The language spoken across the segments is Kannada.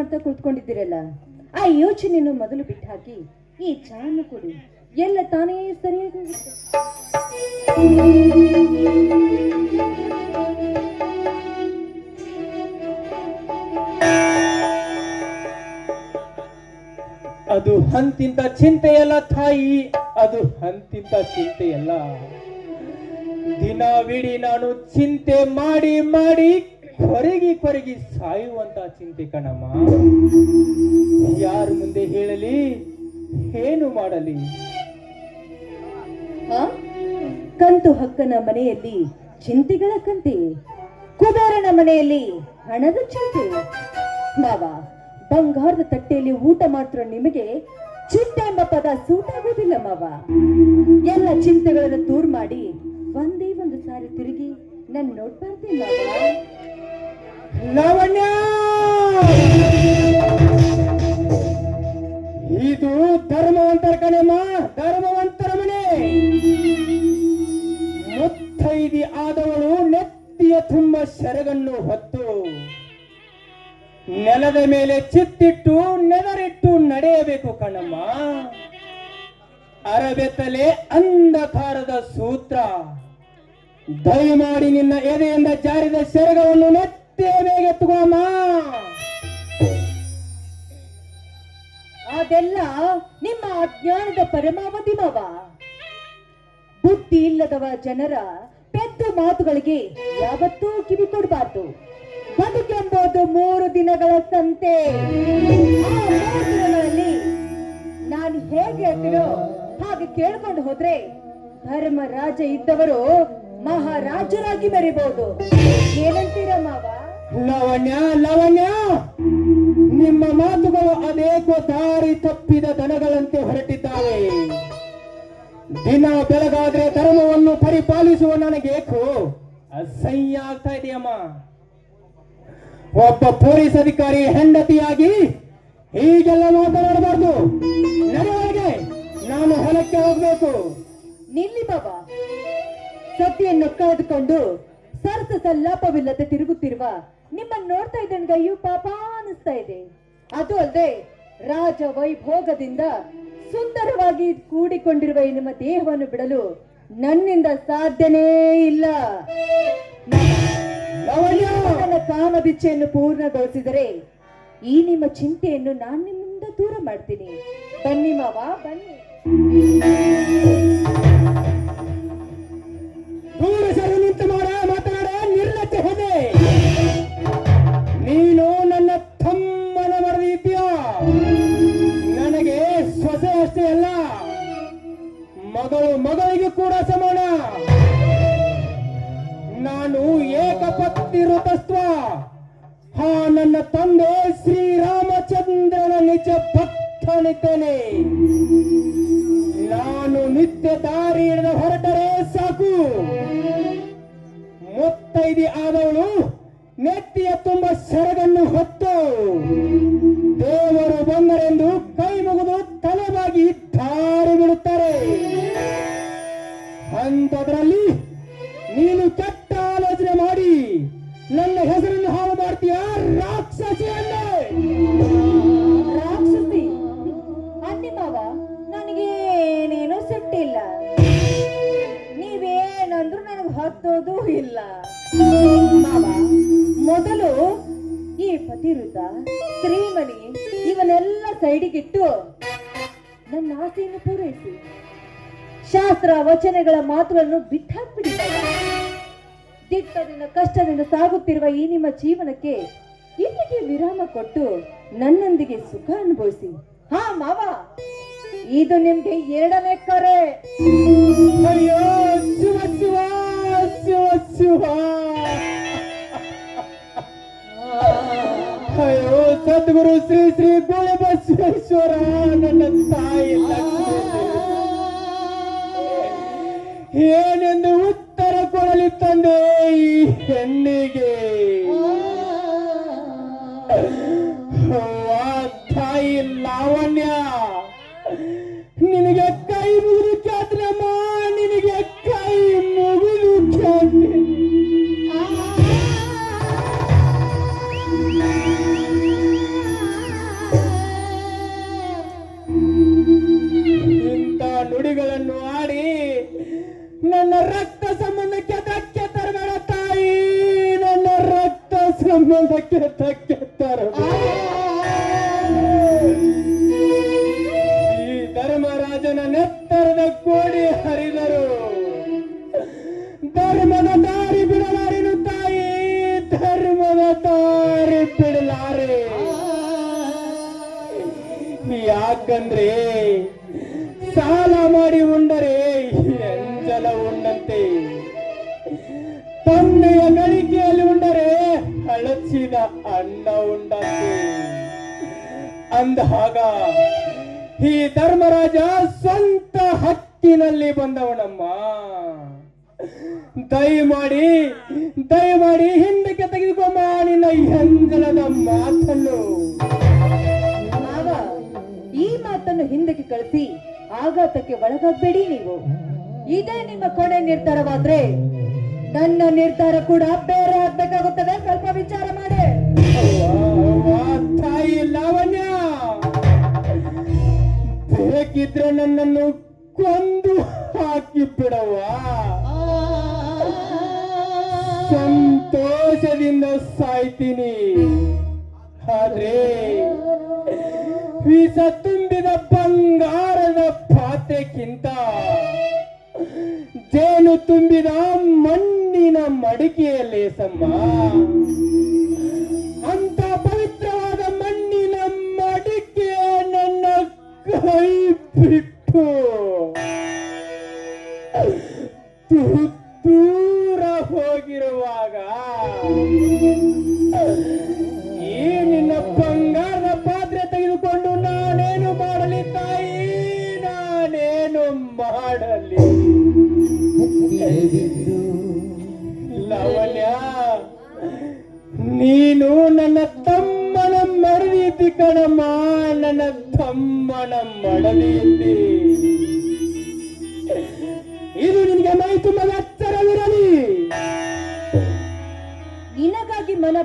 ಮಾಡ್ತಾ ಕುಳಿತುಕೊಂಡಿದ್ದೀರಲ್ಲ, ಆ ಯೋಚನೆಯನ್ನು ಮೊದಲು ಬಿಟ್ಟು ಹಾಕಿ ಈ ಚಾನು ಕೊಡಿ ಎಲ್ಲ ತಾನೇ ಸರಿಯಾಗಿ. ಅದು ಹಂತಿಂತ ಚಿಂತೆಯಲ್ಲ ತಾಯಿ, ಅದು ಹಂತಿಂತ ಚಿಂತೆಯಲ್ಲ ದಿನವಿಡೀ ನಾನು ಚಿಂತೆ ಮಾಡಿ ಮಾಡಿ ಕೊರಗಿ ಕೊರಗಿ ಸಾಯುವಂತ ಚಿಂತೆ ಕಣಮ್ಮ. ಯಾರು ಮುಂದೆ ಹೇಳಲಿ, ಏನು ಮಾಡಲಿ? ಕಂತು ಹಕ್ಕನ ಮನೆಯಲ್ಲಿ ಚಿಂತೆಗಳ ಕಂತೆ. ಕುಬೇರನ ಮನೆಯಲ್ಲಿ ಹಣದ ಚಿಂತೆ. ಮಾವ, ಬಂಗಾರದ ತಟ್ಟೆಯಲ್ಲಿ ಊಟ ಮಾತ್ರ ನಿಮಗೆ ಚಿಂತೆ ಎಂಬ ಪದ ಸೂಟಾಗುವುದಿಲ್ಲ ಮಾವ. ಎಲ್ಲ ಚಿಂತೆಗಳನ್ನು ದೂರ ಮಾಡಿ ಒಂದೇ ಒಂದು ಸಾರಿ ತಿರುಗಿ ನನ್ನ ನೋಡ್ಬಾರ್ದೆ ಮಾವ. ಲಾವಣ್ಯ! ಇದು ಧರ್ಮವಂತರ ಕಣಮ್ಮ ಧರ್ಮವಂತರ ಮನೆ. ಮುತ್ತೈದಿ ಆದವಳು ನೆತ್ತಿಯ ತುಂಬ ಸೆರಗನ್ನು ಹೊತ್ತು ನೆಲದ ಮೇಲೆ ಚಿತ್ತಿಟ್ಟು ನೆದರಿಟ್ಟು ನಡೆಯಬೇಕು ಕಣಮ್ಮ. ಅರಬೆತ್ತಲೆ ಅಂಧಕಾರದ ಸೂತ್ರ. ದಯಮಾಡಿ ನಿನ್ನ ಎದೆಯಿಂದ ಜಾರಿದ ಸೆರಗವನ್ನು ನೆತ್ತಿಯ ತಗೋಮ್ಮ ಅದೆಲ್ಲ ನಿಮ್ಮ ಅಜ್ಞಾನದ ಪರಮಾವಧಿ ಮಾವ ಬುದ್ಧಿ ಇಲ್ಲದವ ಜನರ ಪೆದ್ದ ಮಾತುಗಳಿಗೆ ಯಾವತ್ತೂ ಕಿವಿ ಕೊಡಬಾರ್ದು. ಬದುಕೆಂಬುದು ಮೂರು ದಿನಗಳ ಸಂತೆ. ದಿನಗಳಲ್ಲಿ ನಾನು ಹೇಗೆ ಹೇಳ್ತೀನೋ ಹಾಗೆ ಕೇಳ್ಕೊಂಡು ಹೋದ್ರೆ ಧರ್ಮರಾಜ ಇದ್ದವರು ಮಹಾರಾಜರಾಗಿ ಬರಿಬಹುದು ಏನಂತೀರ ಮಾವ? ಲವಣ್ಯ ಲವಣ್ಯ! ನಿಮ್ಮ ಮಾತುಗಳು ಅನೇಕ ದಾರಿ ತಪ್ಪಿದ ದನಗಳಂತೆ ಹೊರಟಿದ್ದಾವೆ. ದಿನ ಬೆಳಗಾದ್ರೆ ಧರ್ಮವನ್ನು ಪರಿಪಾಲಿಸುವ ನನಗೇಕು ಅಸಹ್ಯ ಆಗ್ತಾ ಇದೆಯಮ್ಮ. ಒಬ್ಬ ಪೊಲೀಸ್ ಅಧಿಕಾರಿ ಹೆಂಡತಿಯಾಗಿ ಹೀಗೆಲ್ಲ ಮಾತನಾಡಬಾರ್ದು. ನನಗೆ ನಾನು ಹೊಲಕ್ಕೆ ಹೋಗ್ಬೇಕು. ನಿಲ್ಲಿ ಬಾಬಾ. ಸತಿಯನ್ನು ಕಳೆದುಕೊಂಡು ಸರ್ಸ ಸಲ್ಲಾಪವಿಲ್ಲದೆ ತಿರುಗುತ್ತಿರುವ ನಿಮ್ಮನ್ನು ನೋಡ್ತಾ ಇದ್ದ ಅಯ್ಯೋ ಪಾಪ ಅನಿಸ್ತಾ ಇದೆ. ಅದು ಅಲ್ಲದೆ ರಾಜ ವೈಭೋಗದಿಂದ ಸುಂದರವಾಗಿ ಕೂಡಿಕೊಂಡಿರುವ ಈ ನಿಮ್ಮ ದೇಹವನ್ನು ಬಿಡಲು ನನ್ನಿಂದ ಸಾಧ್ಯನೇ ಇಲ್ಲ. ನನ್ನ ಕಾಮದಿಚ್ಛೆಯನ್ನು ಪೂರ್ಣಗೊಳಿಸಿದರೆ ಈ ನಿಮ್ಮ ಚಿಂತೆಯನ್ನು ನಾನು ನಿಮ್ಮಿಂದ ದೂರ ಮಾಡ್ತೀನಿ. ಬನ್ನಿ ಮಾವಾ ಬನ್ನಿ. ನಿತ್ಯ ದಾರಿ ಹಿಡಿದು ಹೊರಟರೆ ಸಾಕು. ಮುತ್ತೈದಿ ಆದವಳು ನೆತ್ತಿಯ ತುಂಬ ಸೆರಗನ್ನು ಹೊತ್ತು. ದೇವರು ಬಂದರೆಂದು ಕೈ ಮುಗಿದು ತಲೆಬಾಗಿ ಧಾರಿ ಬಿಡುತ್ತಾರೆ ಅಂಥದ್ರಲ್ಲಿ ಹತ್ತೋದು ಇಲ್ಲ. ಮೊದಲು ಈ ಪತಿವೃತ ಶ್ರೀಮನಿ ಇವನ್ನೆಲ್ಲ ಸೈಡಿಗಿಟ್ಟು ನನ್ನ ಆಸೆಯನ್ನು ಪೂರೈಸಿ. ಶಾಸ್ತ್ರ ವಚನಗಳ ಮಾತುಗಳನ್ನು ಬಿಟ್ಟಾಕ್ಬಿಡಿ. ದಿಟ್ಟದಿಂದ ಕಷ್ಟದಿಂದ ಸಾಗುತ್ತಿರುವ ಈ ನಿಮ್ಮ ಜೀವನಕ್ಕೆ ಇಲ್ಲಿಗೆ ವಿರಾಮ ಕೊಟ್ಟು ನನ್ನೊಂದಿಗೆ ಸುಖ ಅನುಭವಿಸಿ. ಹಾ ಮಾವ, ಇದು ನಿಮ್ಗೆ ಎರಡನೇ ಕರೆ. ಅಯ್ಯೋ! ಶಿವ ಅಯ್ಯೋ ಸದ್ಗುರು ಶ್ರೀ ಶ್ರೀ ಗೋಳೆ ಬಸವೇಶ್ವರ ನನ್ನ ತಾಯಿ. ಏನೆಂದು ಉತ್ತರ ಕೊಡಲಿ ತಂದೆ ಈ ಹೆಣ್ಣಿಗೆ? ತಾಯಿ ಲಾವಣ್ಯ. てたっけ？ಹಳಚಿದ ಅನ್ನ ಉಂಡಂತೆ. ಅಂದಾಗ ಈ ಧರ್ಮರಾಜ ಸ್ವಂತ ಹಕ್ಕಿನಲ್ಲಿ ಬಂದವನಮ್ಮ. ದಯಮಾಡಿ ದಯಮಾಡಿ ಹಿಂದಕ್ಕೆ ತೆಗೆದುಕೊಂಬ ನಿನ್ನ ಹೆಂಗಲದ ಮಾತನ್ನು. ಮಾವ, ಈ ಮಾತನ್ನು ಹಿಂದಕ್ಕೆ ಕಳಿಸಿ, ಆಘಾತಕ್ಕೆ ಒಳಗಾಗಬೇಡಿ ನೀವು. ಇದೇ ನಿಮ್ಮ ಕೊನೆ ನಿರ್ಧಾರವಾದ್ರೆ ನನ್ನ ನಿರ್ಧಾರ ಕೂಡ ಬೇರೆ ಆಗ್ಬೇಕಾಗುತ್ತದೆ. ಸ್ವಲ್ಪ ವಿಚಾರ ಮಾಡಿ. ತಾಯಿ ಲಾವಣ್ಯ, ಬೇಕಿದ್ರೆ ನನ್ನನ್ನು ಕೊಂದು ಹಾಕಿ ಬಿಡವ ಸಂತೋಷದಿಂದ ಸಾಯ್ತೀನಿ. ಆದ್ರೆ ವಿಷ ತುಂಬಿದ ಬಂಗಾರದ ಪಾತ್ರೆಕ್ಕಿಂತ ಜೇನು ತುಂಬಿದ ಮಣ್ಣಿನ ಮಡಿಕೆಯಲ್ಲಿ ಸಮ್ಮ. ಅಂತ ಪವಿತ್ರವಾದ ಮಣ್ಣಿನ ಮಡಿಕೆ ನನ್ನ ಕೈ ಬಿಟ್ಟು ದೂರ ಹೋಗಿರುವಾಗ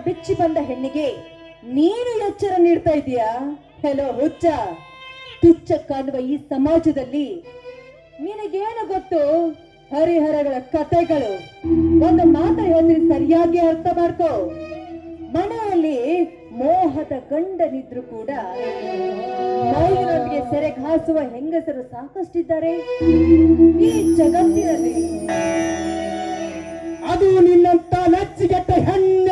ಬೆಚ್ಚಿ ಬಂದ ಹೆಣ್ಣಿಗೆ, ನೀನು ಎಚ್ಚರ ನೀಡ್ತಾ ಇದೀಯಾ? ಹೆಲೋ, ಹುಚ್ಚ. ತುಚ್ಚ ಕಾಣುವ ಈ ಸಮಾಜದಲ್ಲಿ ನಿನಗೇನು ಗೊತ್ತು? ಹರಿಹರಗಳ ಕತೆಗಳು. ಒಂದು ಮಾತು ಹೇಳಿದ್ರೆ ಸರಿಯಾಗಿ ಅರ್ಥ ಮಾಡ್ಕೋ. ಮನೆಯಲ್ಲಿ ಮೋಹದ ಗಂಡನಿದ್ರು ಕೂಡ ಮೈಲಿನೊಂದಿಗೆ ಸೆರೆಗಾಸುವ ಹೆಂಗಸರು ಸಾಕಷ್ಟಿದ್ದಾರೆ. ಈ ಜಗತ್ತಿನಲ್ಲಿ ಅದು ನಿನ್ನಂತ ನಚ್ಚಿಗೆಟ್ಟ ಹೆಣ್ಣೆ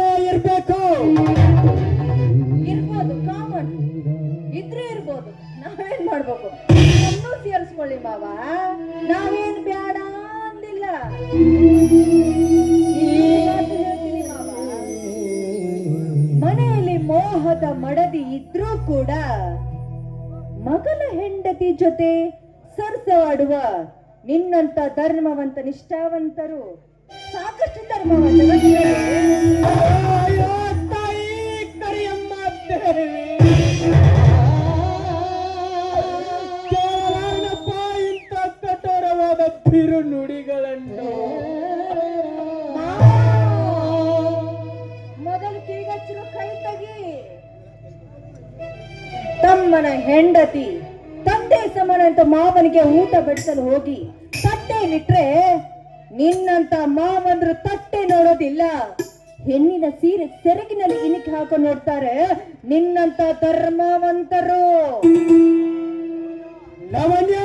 ಮೋಹದ ಮಡದಿ ಇದ್ರೂ ಕೂಡ ಮಗನ ಹೆಂಡತಿ ಜೊತೆ ಸರ್ಸವಾಡುವ ನಿನ್ನಂತ ಧರ್ಮವಂತ ನಿಷ್ಠಾವಂತರು ಸಾಕಷ್ಟು ಧರ್ಮವಂತ ಇಂಥ ಕಠೋರವಾದ ಬಿರು ನುಡಿಗಳನ್ನು ತಮ್ಮನ ಹೆಂಡತಿ, ತಂದೆ ಸಮಾನ ಅಂತ ಮಾವನಿಗೆ ಊಟ ಬಡಿಸಲು ಹೋಗಿ, ತಟ್ಟೆ ತಟ್ಟೆಯಲ್ಲಿಟ್ರೆ ನಿನ್ನಂತ ಮಾವಂದ್ರು ತಟ್ಟೆ ನೋಡೋದಿಲ್ಲ. ಹೆಣ್ಣಿನ ಸೀರೆ ಸೆರಗಿನಲ್ಲಿ ಇನಿಕ್ ಹಾಕೋ ನೋಡ್ತಾರೆ, ನಿನ್ನಂತ ಧರ್ಮವಂತರು. ಲವಣ್ಯ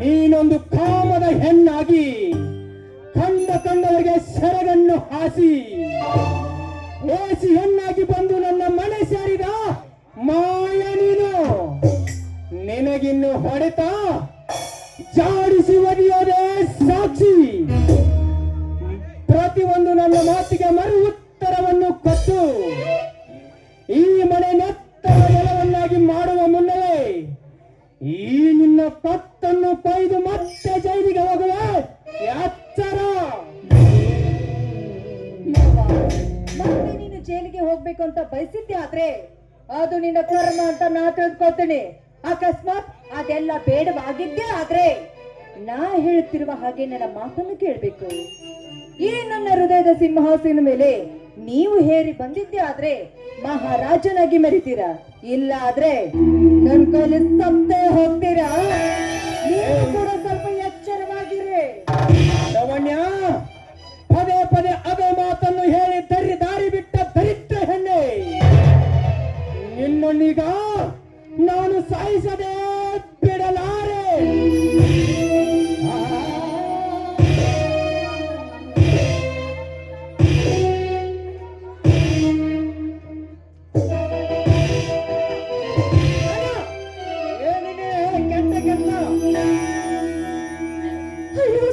ನೀನೊಂದು ಕಾಮದ ಹೆಣ್ಣಾಗಿ, ಕಂಡ ಕಂಡವರಿಗೆ ಸೆರಗನ್ನು ಹಾಸಿ. ಹೊಡೆತ. ಜಾಡಿಸಿ ಒಡೆಯೋದೇ ಸಾಕ್ಷಿ. ಪ್ರತಿಯೊಂದು ನನ್ನ ಮಾತಿಗೆ ಮರು ಉತ್ತರವನ್ನು ಕೊಟ್ಟು, ಈ ಮನೆ ನೆತ್ತರ ನೆಲವನ್ನಾಗಿ ಮಾಡುವ ಮುನ್ನವೇ, ಈ ನಿನ್ನ ಕತ್ತನ್ನು ಕೊಯ್ದು ಮತ್ತೆ ಜೈಲಿಗೆ ಹೋಗುವ. ಎಚ್ಚರ ನೀನು ಜೈಲಿಗೆ ಹೋಗ್ಬೇಕು ಅಂತ ಬಯಸಿದ್ದೆ ಆದ್ರೆ, ಅದು ನಿನ್ನ ಕರ್ಮ ಅಂತ ನಾ ತಿಳ್ಕೊತೀನಿ. ಅಕಸ್ಮಾತ್ ಅದೆಲ್ಲ ಬೇಡವಾಗಿದ್ದೇ ಆದ್ರೆ? ನಾ ಹೇಳ್ತಿರುವ ಹಾಗೆ ನನ್ನ ಮಾತನ್ನು ಕೇಳ್ಬೇಕು. ಈ ನನ್ನ ಹೃದಯದ ಸಿಂಹಾಸನ ಮೇಲೆ ನೀವು ಹೇರಿ ಬಂದಿದ್ದೆ ಆದ್ರೆ ಮಹಾರಾಜನಾಗಿ ಮರಿತೀರ? ಇಲ್ಲ ಆದ್ರೆ ನನ್ ಕೈಲಿ ಸತ್ತೇ ಹೋಗ್ತೀರಾ? ನೀವು ಕೂಡ ಸ್ವಲ್ಪ ಎಚ್ಚರವಾಗಿರಿ. ಲವಣ್ಯ ಪದೇ ಪದೇ ಅದೇ ಮಾತನ್ನು ಹೇಳಿ ದರಿ ದಾರಿ ಬಿಟ್ಟ ದರಿದ್ರ ಹೆಣ್ಣೆ. ನಿನ್ನನ್ನೀಗ ನಾನು ಸಾಯಿಸದೆ ಬಿಡಲಾರೆ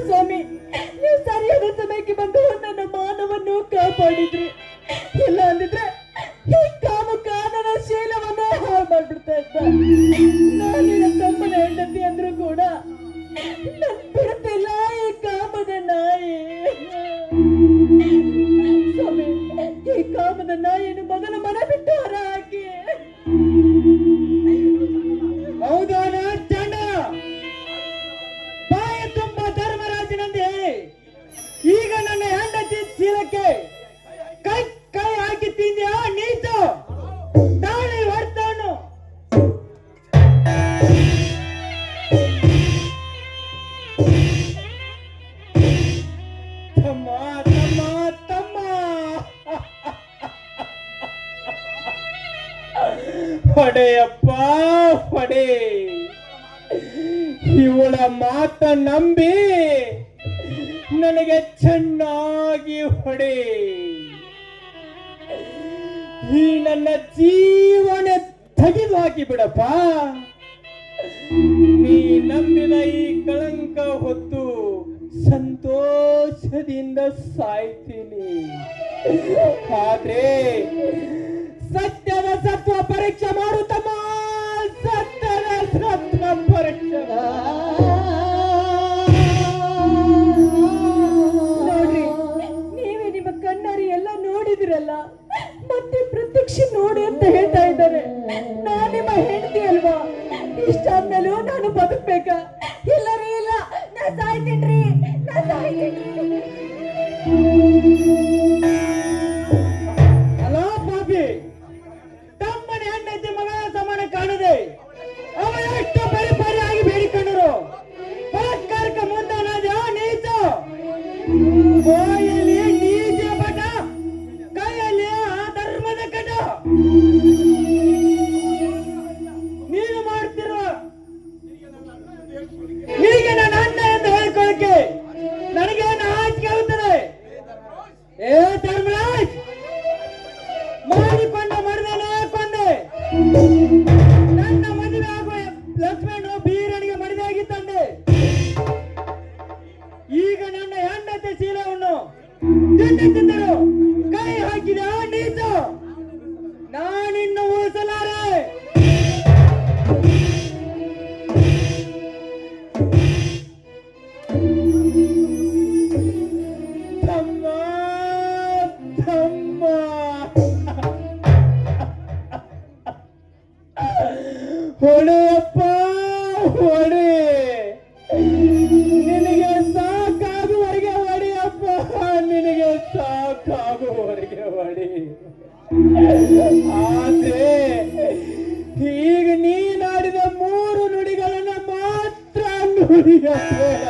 ಸ್ವಾಮಿ ನೀವು ಸರಿಯಾದ ಸಮಯಕ್ಕೆ ಬಂದು ನನ್ನ ಮಾನವನ್ನು ಕಾಪಾಡಿದ್ರಿ. ಇಲ್ಲ ಅಂದಿದ್ರೆ ಇದ್ದ ನಾನು ನಿನ್ನ ತಮ್ಮನ ಹೆಂಡತಿ ಅಂದ್ರೂ ಕೂಡ ಹೊಡೆಯಪ್ಪ ಪಡೆ. ಇವಳ ಮಾತ ನಂಬಿ ನನಗೆ ಚೆನ್ನಾಗಿ ಹೊಡೆ. ಈ ನನ್ನ ಜೀವನ ತೆಗೆದು ಹಾಕಿ ಬಿಡಪ್ಪ. ನೀ ನಂಬಿದ ಈ ಕಳಂಕ ಹೊತ್ತು ಸಂತೋಷದಿಂದ ಸಾಯ್ತೀನಿ. ಆದ್ರೆ ಸತ್ಯದ ಸತ್ವ ಪರೀಕ್ಷೆ ಮಾಡುತ್ತಮ್ಮ ಸತ್ಯದ ಸತ್ವ ಪರೀಕ್ಷೆ ನೋಡ್ರಿ, ನೀವೇ ನಿಮ್ಮ ಕಣ್ಣಾರಿ ಎಲ್ಲ ನೋಡಿದಿರಲ್ಲ, ಮತ್ತೆ ಪ್ರತ್ಯಕ್ಷ ನೋಡಿ ಅಂತ ಹೇಳ್ತಾ ಇದ್ದಾರೆ. ನಾನು ನಿಮ್ಮ ಹೆಂಡತಿ ಅಲ್ವಾ? ಇಷ್ಟಾದ್ಮೇಲೂ ನಾನು ಬದುಕ್ಬೇಕಾ? ಆದ್ರೆ ಈಗ ನೀನಾಡಿದ ಮೂರು ನುಡಿಗಳನ್ನ ಮಾತ್ರ ನುಡಿಯಬೇಡಪ್ಪ